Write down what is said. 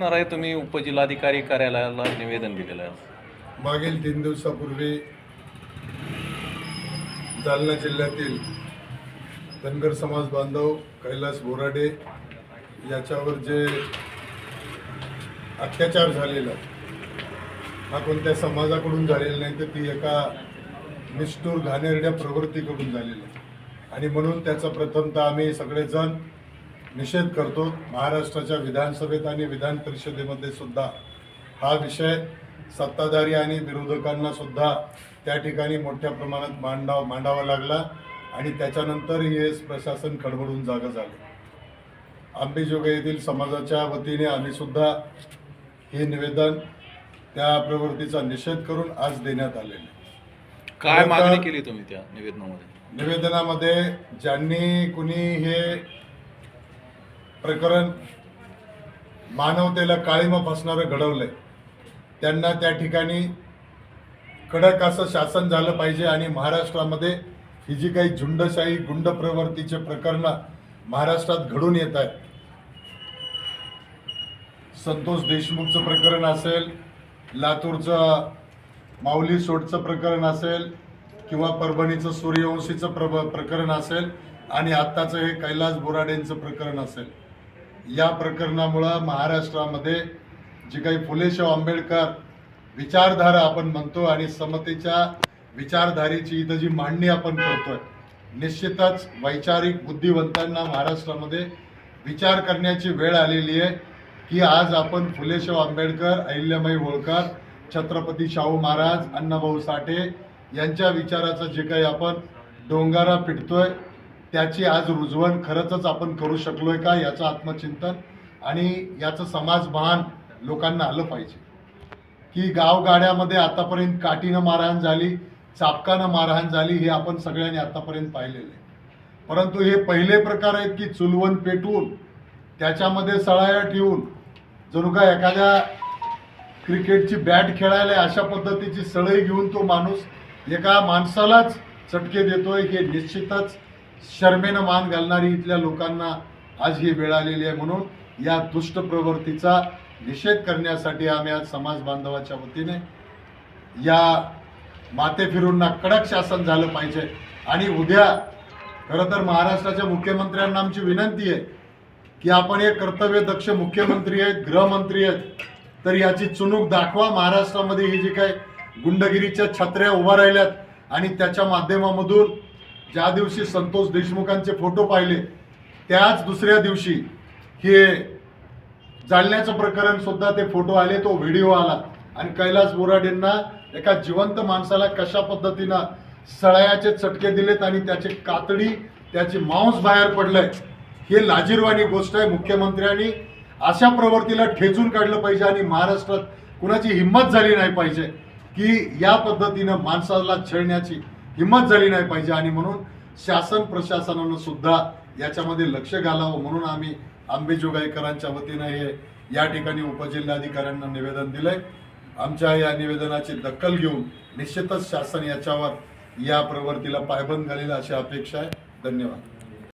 असणार आहे तुम्ही उपजिल्हाधिकारी कार्यालयाला निवेदन दिलेलं आहे? मागील तीन दिवसापूर्वी जालना जिल्ह्यातील धनगर समाज बांधव कैलास बोराडे याच्यावर जे अत्याचार झालेला हा कोणत्या समाजाकडून झालेला नाही तर ती एका निष्ठूर घाणेरड्या प्रवृत्तीकडून झालेला आहे. आणि म्हणून त्याचा प्रथमतः आम्ही सगळेजण निषेध करतो. महाराष्ट्राच्या विधानसभेत आणि विधान परिषदेमध्ये सुद्धा हा विषय सत्ताधारी आणि विरोधकांना सुद्धा त्या ठिकाणी मोठ्या प्रमाणात मांडाव मांडावा लागला आणि त्याच्यानंतर हे प्रशासन खडबडून जागं झालं. आंबेजोगाई येथील समाजाच्या वतीने आम्ही सुद्धा हे निवेदन त्या प्रवृत्तीचा निषेध करून आज देण्यात आलेले. काय मागणी केली तुम्ही त्या निवेदनामध्ये? निवेदनामध्ये ज्यांनी कुणी हे प्रकरण मानवतेला काळीमा फसणारं घडवलंय. त्यांना त्या ठिकाणी कडक असं शासन झालं पाहिजे आणि महाराष्ट्रामध्ये ही जी काही झुंडशाही गुंड प्रवृत्तीचे प्रकरणं महाराष्ट्रात घडून येत आहेत. संतोष देशमुखचं प्रकरण असेल लातूरचं माऊली सोडचं प्रकरण असेल किंवा परभणीचं सूर्यवंशीचं प्र प्रकरण असेल आणि आत्ताचं हे कैलास बोराडेंचं प्रकरण असेल. या प्रकरणामुळं महाराष्ट्रामध्ये जी काही फुलेशाह आंबेडकर विचारधारा आपण म्हणतो आणि समतेच्या विचारधारेची इथं जी मांडणी आपण करतोय निश्चितच वैचारिक बुद्धिवंतांना महाराष्ट्रामध्ये विचार करण्याची वेळ आलेली आहे की आज आपण फुलेशाह आंबेडकर अहिल्यामाई होळकर छत्रपती शाहू महाराज अण्णाभाऊ साठे यांच्या विचाराचं जे काही आपण डोंगारा पिटतोय त्याची आज रुजवण खरंच आपण करू शकलोय का याचं आत्मचिंतन आणि याचं समाजभान लोकांना आलं पाहिजे. की गावगाड्यामध्ये आतापर्यंत काठीनं मारहाण झाली चापकानं मारहाण झाली हे आपण सगळ्यांनी आतापर्यंत पाहिलेलं आहे. परंतु हे पहिले प्रकार आहेत की चुलवण पेटवून त्याच्यामध्ये सळाया ठेवून जणू का एखाद्या क्रिकेटची बॅट खेळायला अशा पद्धतीची सळई घेऊन तो माणूस एका माणसालाच चटके देतोय हे निश्चितच शर्मेनं मान घालणारी इथल्या लोकांना आज ही वेळ आलेली आहे म्हणून या दुष्ट प्रवृत्तीचा निषेध करण्यासाठी आम्ही आज समाज बांधवाच्या वतीने या माते फिरूंना कडक शासन झालं पाहिजे. आणि उद्या खरं तर महाराष्ट्राच्या मुख्यमंत्र्यांना आमची विनंती आहे की आपण हे कर्तव्य दक्ष मुख्यमंत्री आहेत गृहमंत्री आहेत तर याची चुणूक दाखवा. महाराष्ट्रामध्ये ही जी काय गुंडगिरीच्या छत्र्या उभा राहिल्यात आणि त्याच्या माध्यमामधून ज्या दिवशी संतोष देशमुखांचे फोटो पाहिले त्याच दुसऱ्या दिवशी हे जालण्याचं प्रकरण सुद्धा ते फोटो आले तो व्हिडिओ आला. आणि कैलास बोराडेंना एका जिवंत माणसाला कशा पद्धतीनं सळयाचे चटके दिलेत आणि त्याची कातडी त्याची मांस बाहेर पडलंय हे लाजीरवाणी गोष्ट आहे मुख्यमंत्र्यांनी. अशा प्रवृत्तीला ठेचून काढलं पाहिजे आणि महाराष्ट्रात कुणाची हिंमत झाली नाही पाहिजे की या पद्धतीनं माणसाला छळण्याची. हिंमत झाली नाही पाहिजे. आणि म्हणून शासन प्रशासनानं सुद्धा याच्यामध्ये लक्ष घालावं म्हणून आम्ही आंबेजोगाईकरांच्या वतीनं हे या ठिकाणी उपजिल्हाधिकाऱ्यांना निवेदन दिलंय. आमच्या या निवेदनाची दखल घेऊन निश्चितच शासन याच्यावर या प्रवृत्तीला पायबंद घालेल अशी अपेक्षा आहे. धन्यवाद.